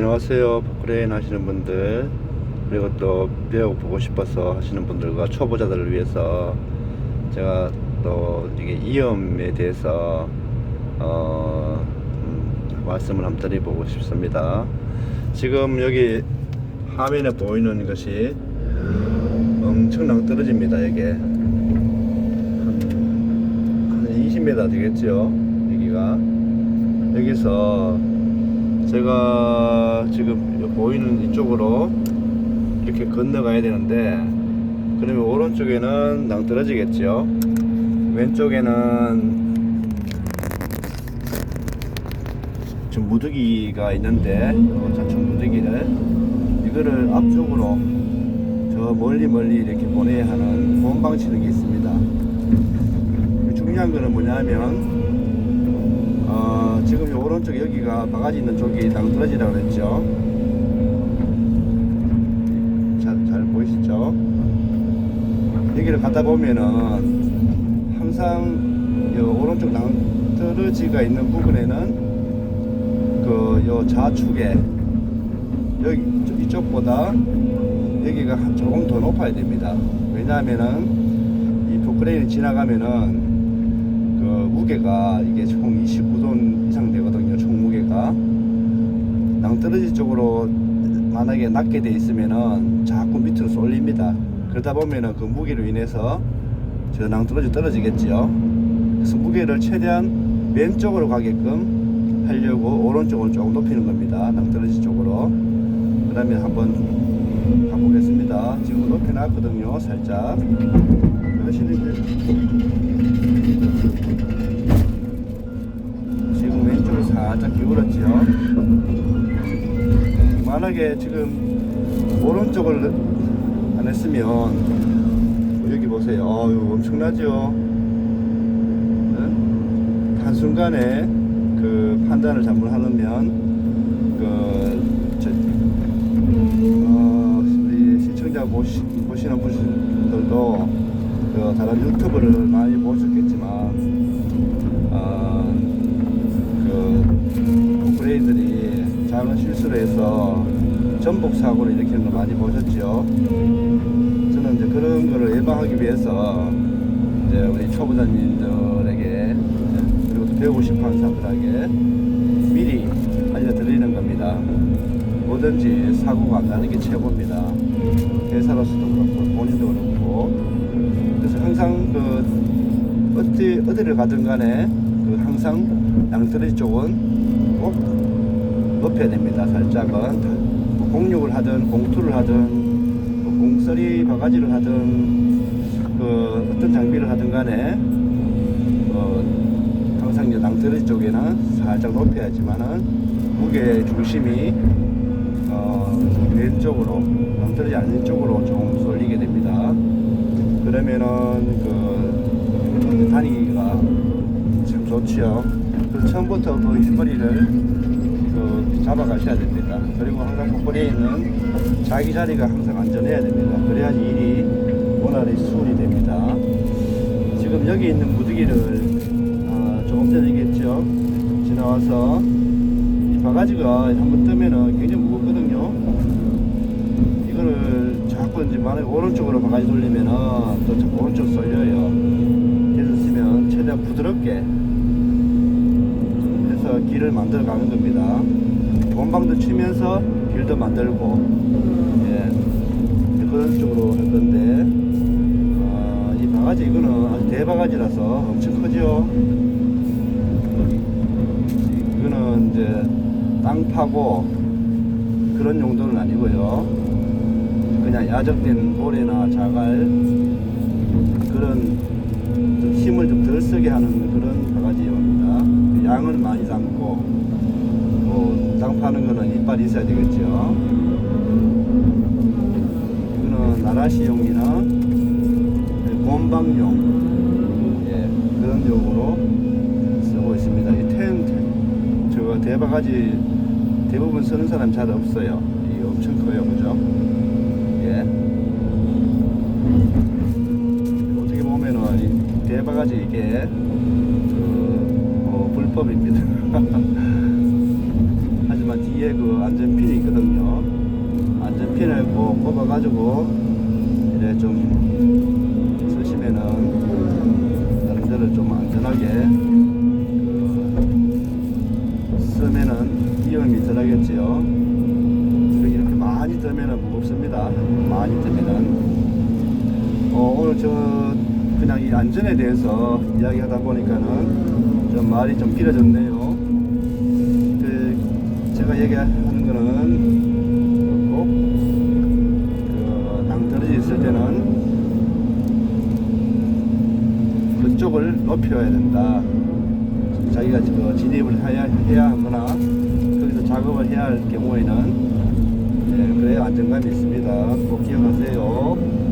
안녕하세요. 포크레인 하시는 분들 그리고 또 배워보고 싶어서 하시는 분들과 초보자들을 위해서 제가 또 이게 이염에 대해서 어, 음, 말씀을 한번 드려보고 싶습니다. 지금 여기 화면에 보이는 것이 엄청나게 떨어집니다. 이게 한, 한 20m 되겠죠. 여기가 여기서 제가 지금 요 보이는 이쪽으로 이렇게 건너가야 되는데 그러면 오른쪽에는 낭떠러지겠죠 왼쪽에는 지금 무더기가 있는데 어, 자축 무더기를 이거를 앞쪽으로 저 멀리 멀리 이렇게 보내야 하는 보험 치는 게 있습니다. 중요한 거는 뭐냐면 어, 지금 요 오른쪽 여기가 바가지 있는 쪽이 낭떠러지라고 그랬죠. 잘, 잘 보이시죠? 여기를 가다 보면은 항상 요 오른쪽 낭떠러지가 있는 부분에는 그 요 좌측에 여기 이쪽- 이쪽보다 여기가 한- 조금 더 높아야 됩니다. 왜냐하면은 이 포크레인이 지나가면은 그 무게가 이게 총29톤 이상 되거든요. 총 무게가 낭떠러지 쪽으로 만약에 낮게 돼 있으면은 자꾸 밑으로 쏠립니다. 그러다 보면은 그 무게로 인해서 저 낭떠러지 떨어지겠죠. 그래서 무게를 최대한 왼쪽으로 가게끔 하려고 오른쪽은 조금 높이는 겁니다. 낭떠러지 쪽으로. 그 다음에 한번 가보겠습니다. 지금 높여놨거든요. 살짝. 하시는데 지금 왼쪽으로 살짝 기울었지요. 만약에 지금 오른쪽을 안 했으면 여기 보세요. 어유 엄청나죠. 네? 한순간에 그 판단을 잘못하면 그 저, 어, 시청자 보시, 보시는 분들도 그 다른 유튜브를 많이 보셨겠지만 어, 그 브레인들이 작은 실수를 해서 전복 사고를 일으키는 걸 많이 보셨죠. 저는 이제 그런 거를 예방하기 위해서 이제 우리 초보자님들에게 그리고 또 배우고 싶어 하는 사람들에게 미리 알려드리는 겁니다. 뭐든지 사고가 안 나는 게 최고입니다. 회사로서도 그렇고 본인도 그렇고 그래서 항상 그 어디 어디를 가든 간에 그 항상 양털이 쪽은 꼭 높여야 됩니다. 살짝은 뭐 공육을 하든 공투를 하든 뭐 공서리 바가지를 하든 그 어떤 장비를 하든 간에 어 항상 이제 낭떠러지 쪽에는 살짝 높여야지만은 무게 중심이 어 왼쪽으로 낭떠러지 아닌 쪽으로 좀 쏠리게 됩니다. 그러면은 그 다니기가 참 좋지요. 그 처음부터 그 휘머리를 그 잡아가셔야 됩니다. 그리고 항상 포크레인은 자기 자리가 항상 안전해야 됩니다. 그래야지 일이 원활히 수월이 됩니다. 지금 여기 있는 무드기를 아, 조금 전에 얘기했죠. 지나와서 이 바가지가 한번 뜨면은 굉장히 무겁거든요. 이거를 자꾸 이제 만약에 오른쪽으로 바가지 돌리면은 또 자꾸 오른쪽 쏠려요. 그래서 쓰면 최대한 부드럽게 길을 만들어 가는 겁니다. 본방도 치면서 길도 만들고, 예. 그런 쪽으로 할 건데, 어, 이 바가지 이거는 아주 대바가지라서 엄청 크죠. 이거는 이제 땅 파고 그런 용도는 아니고요. 그냥 야적된 모래나 자갈 그런 좀 힘을 좀 덜 쓰게 하는 그런 담고 뭐땅 파는 거는 이빨이 있어야 되겠죠. 이거는 나라시용이나 곰방용 예, 그런 용으로 쓰고 있습니다. 이 텐트 저 대바가지 대부분 쓰는 사람 잘 없어요. 이게 엄청 커요, 그죠? 예. 어떻게 보면은 이 대바가지 이게 불법입니다. 하지만 뒤에 그 안전핀이 뽑아가지고 이래 좀 쓰시면은 나름대로 좀 안전하게 그 쓰면은 위험이 덜하겠지요. 이렇게 많이 들면은 무겁습니다. 많이 들면은 어, 오늘 저 그냥 이 안전에 대해서 이야기하다 보니까는 좀 말이 좀 길어졌네요. 그 제가 얘기하는 거는 꼭그 낭떠러지 있을 때는 그쪽을 높여야 된다. 자기가 그 진입을 해야, 해야 하거나 거기서 작업을 해야 할 경우에는 네, 그래야 안정감이 있습니다. 꼭 기억하세요.